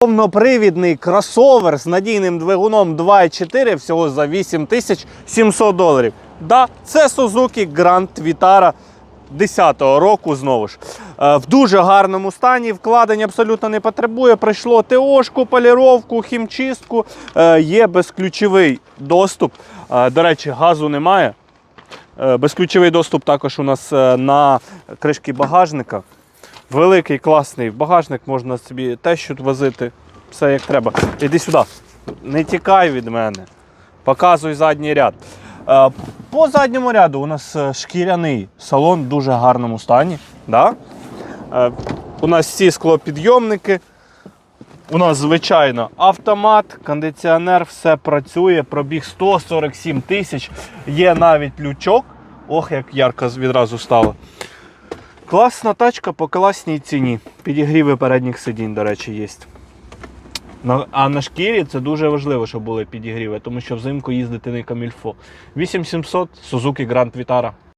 Повнопривідний кросовер з надійним двигуном 2.4 всього за 8700 доларів. Да, це Suzuki Grand Vitara 10-го року знову ж. Е, В дуже гарному стані, вкладень абсолютно не потребує. Пройшло ТОшку, поліровку, хімчистку. Е, Є безключовий доступ. Е, До речі, газу немає. Безключовий доступ також у нас на кришки багажника. Великий, класний багажник, можна собі теж возити. Все як треба. Іди сюди. Не тікай від мене. Показуй задній ряд. Е, По задньому ряду у нас е, шкіряний салон в дуже гарному стані. Да? Е, У нас всі склопідйомники. У нас, звичайно, автомат, кондиціонер, все працює, пробіг 147 тисяч. Є навіть лючок. Ох, як ярко відразу стало. Класна тачка по класній ціні. Підігріви передніх сидінь, до речі, є. А на шкірі це дуже важливо, щоб були підігріви, тому що взимку їздити не камільфо. 8700 Suzuki Grand Vitara.